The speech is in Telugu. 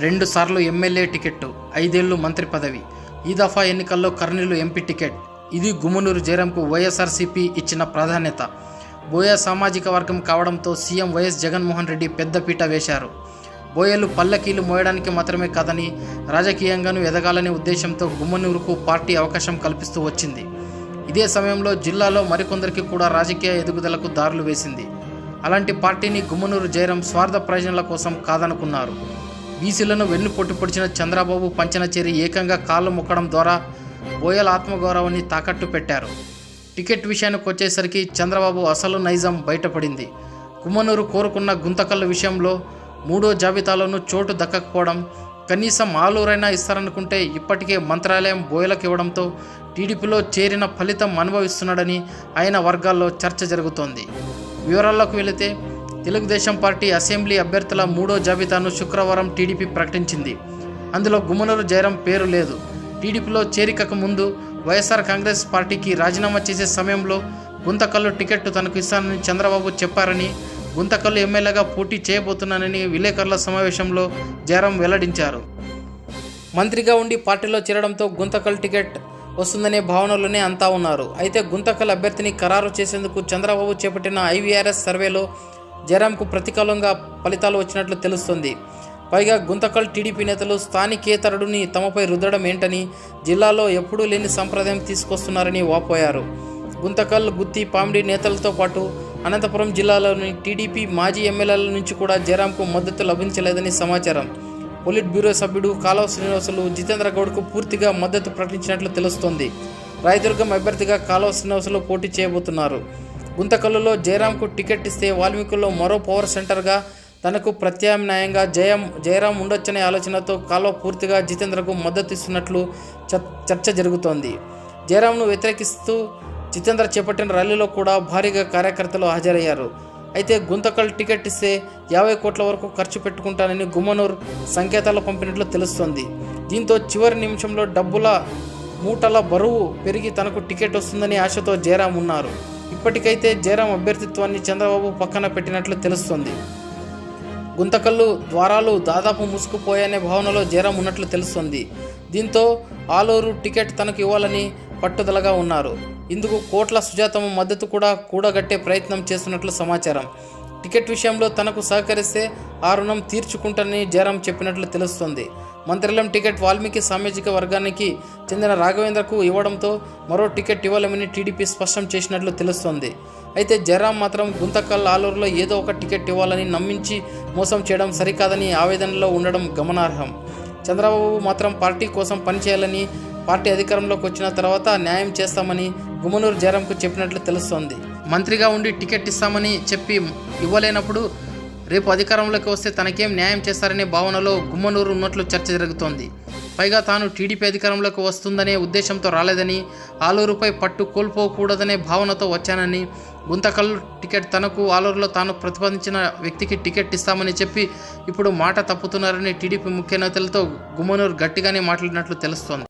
రెండు సార్లు ఎమ్మెల్యే టికెట్టు ఐదేళ్ళు మంత్రి పదవి. ఈ దఫా ఎన్నికల్లో కర్నూలు ఎంపీ టికెట్. ఇది గుమ్మనూరు జయరాంకు వైఎస్ఆర్సీపీ ఇచ్చిన ప్రాధాన్యత. బోయ సామాజిక వర్గం కావడంతో సీఎం వైఎస్ జగన్మోహన్ రెడ్డి పెద్దపీట వేశారు. బోయలు పల్లకీలు మోయడానికి మాత్రమే కాదని రాజకీయంగానూ ఎదగాలనే ఉద్దేశంతో గుమ్మనూరుకు పార్టీ అవకాశం కల్పిస్తూ వచ్చింది. ఇదే సమయంలో జిల్లాలో మరికొందరికి కూడా రాజకీయ ఎదుగుదలకు దారులు వేసింది. అలాంటి పార్టీని గుమ్మనూరు జయరాం స్వార్థ ప్రయోజనాల కోసం కాదనుకున్నారు. బీసీలను వెన్ను పొట్టు పొడిచిన చంద్రబాబు పంచన చేరి ఏకంగా కాళ్ళు మొక్కడం ద్వారా బోయల ఆత్మగౌరవాన్ని తాకట్టు పెట్టారు. టికెట్ విషయానికి వచ్చేసరికి చంద్రబాబు అసలు నైజం బయటపడింది. కుమ్మనూరు కోరుకున్న గుంతకళ్ళ విషయంలో మూడో జాబితాలోనూ చోటు దక్కకపోవడం కనీసం ఆలూరైనా ఇస్తారనుకుంటే ఇప్పటికే మంత్రాలయం బోయలకు ఇవ్వడంతో టీడీపీలో చేరిన ఫలితం అనుభవిస్తున్నాడని ఆయన వర్గాల్లో చర్చ జరుగుతోంది. వివరాల్లోకి వెళితే తెలుగుదేశం పార్టీ అసెంబ్లీ అభ్యర్థుల మూడో జాబితాను శుక్రవారం టీడీపీ ప్రకటించింది. అందులో గుమ్మనూరు జయరాం పేరు లేదు. టీడీపీలో చేరికకు ముందు వైఎస్ఆర్ కాంగ్రెస్ పార్టీకి రాజీనామా చేసే సమయంలో గుంతకల్లు టికెట్ తనకు ఇస్తానని చంద్రబాబు చెప్పారని గుంతకల్లు ఎమ్మెల్యేగా పోటీ చేయబోతున్నానని విలేకరుల సమావేశంలో జయరాం వెల్లడించారు. మంత్రిగా ఉండి పార్టీలో చేరడంతో గుంతకల్ టికెట్ వస్తుందనే భావనలోనే అంతా ఉన్నారు. అయితే గుంతకల్ అభ్యర్థిని ఖరారు చేసేందుకు చంద్రబాబు చేపట్టిన ఐవీఆర్ఎస్ సర్వేలో జయరాంకు ప్రతికూలంగా ఫలితాలు వచ్చినట్లు తెలుస్తుంది. పైగా గుంతకల్ టీడీపీ నేతలు స్థానికేతరుడిని తమపై రుద్దడం ఏంటని జిల్లాలో ఎప్పుడూ లేని సంప్రదాయం తీసుకొస్తున్నారని వాపోయారు. గుంతకల్ గుత్తి పామిడి నేతలతో పాటు అనంతపురం జిల్లాలోని టీడీపీ మాజీ ఎమ్మెల్యేల నుంచి కూడా జయరాంకు మద్దతు లభించలేదని సమాచారం. పొలిట్ బ్యూరో సభ్యుడు కాలువ శ్రీనివాసులు జితేంద్ర గౌడ్కు పూర్తిగా మద్దతు ప్రకటించినట్లు తెలుస్తోంది. రాయదుర్గం అభ్యర్థిగా కాలువ శ్రీనివాసులు పోటీ చేయబోతున్నారు. గుంతకల్లులో జయరాంకు టికెట్ ఇస్తే వాల్మీకుల్లో మరో పవర్ సెంటర్గా తనకు ప్రత్యామ్నాయంగా జయం జయరాం ఉండొచ్చనే ఆలోచనతో కాలువ పూర్తిగా జితేంద్రకు మద్దతు ఇస్తున్నట్లు చ- చర్చ జరుగుతోంది. జయరాంను వ్యతిరేకిస్తూ జితేంద్ర చేపట్టిన ర్యాలీలో కూడా భారీగా కార్యకర్తలు హాజరయ్యారు. అయితే గుంతకల్ టికెట్ ఇస్తే యాభై కోట్ల వరకు ఖర్చు పెట్టుకుంటానని గుమ్మనూర్ సంకేతాలు పంపినట్లు తెలుస్తోంది. దీంతో చివరి నిమిషంలో డబ్బుల మూటల బరువు పెరిగి తనకు టికెట్ వస్తుందని ఆశతో జయరాం ఉన్నారు. ఇప్పటికైతే జయరాం అభ్యర్థిత్వాన్ని చంద్రబాబు పక్కన పెట్టినట్లు తెలుస్తోంది. గుంతకల్లు ద్వారాలు దాదాపు మూసుకుపోయానే భావనలో జయరాం ఉన్నట్లు తెలుస్తోంది. దీంతో ఆలూరు టికెట్ తనకు ఇవ్వాలని పట్టుదలగా ఉన్నారు. ఇందుకు కోట్ల సుజాతమ్మ మద్దతు కూడా కూడగట్టే ప్రయత్నం చేస్తున్నట్లు సమాచారం. టికెట్ విషయంలో తనకు సహకరిస్తే ఆ రుణం తీర్చుకుంటానని జయరాం చెప్పినట్లు తెలుస్తోంది. మంత్రిలం టికెట్ వాల్మీకి సామాజిక వర్గానికి చెందిన రాఘవేంద్రకు ఇవ్వడంతో మరో టికెట్ ఇవ్వలేమని టీడీపీ స్పష్టం చేసినట్లు తెలుస్తోంది. అయితే జయరాం మాత్రం గుంతకల్ ఆలూరులో ఏదో ఒక టికెట్ ఇవ్వాలని నమ్మించి మోసం చేయడం సరికాదని ఆవేదనలో ఉండడం గమనార్హం. చంద్రబాబు మాత్రం పార్టీ కోసం పనిచేయాలని పార్టీ అధికారంలోకి వచ్చిన తర్వాత న్యాయం చేస్తామని గుమ్మనూరు జయరాంకు చెప్పినట్లు తెలుస్తోంది. మంత్రిగా ఉండి టికెట్ ఇస్తామని చెప్పి ఇవ్వలేనప్పుడు రేపు అధికారంలోకి వస్తే తనకేం న్యాయం చేస్తారనే భావనలో గుమ్మనూరు ఉన్నట్లు చర్చ జరుగుతోంది. పైగా తాను టీడీపీ అధికారంలోకి వస్తుందనే ఉద్దేశంతో రాలేదని ఆలూరుపై పట్టు కోల్పోకూడదనే భావనతో వచ్చానని గుంతకల్ టికెట్ తనకు ఆలూరులో తాను ప్రతిపాదించిన వ్యక్తికి టికెట్ ఇస్తామని చెప్పి ఇప్పుడు మాట తప్పుతున్నారని టీడీపీ ముఖ్య నేతలతో గుమ్మనూరు గట్టిగానే మాట్లాడినట్లు తెలుస్తోంది.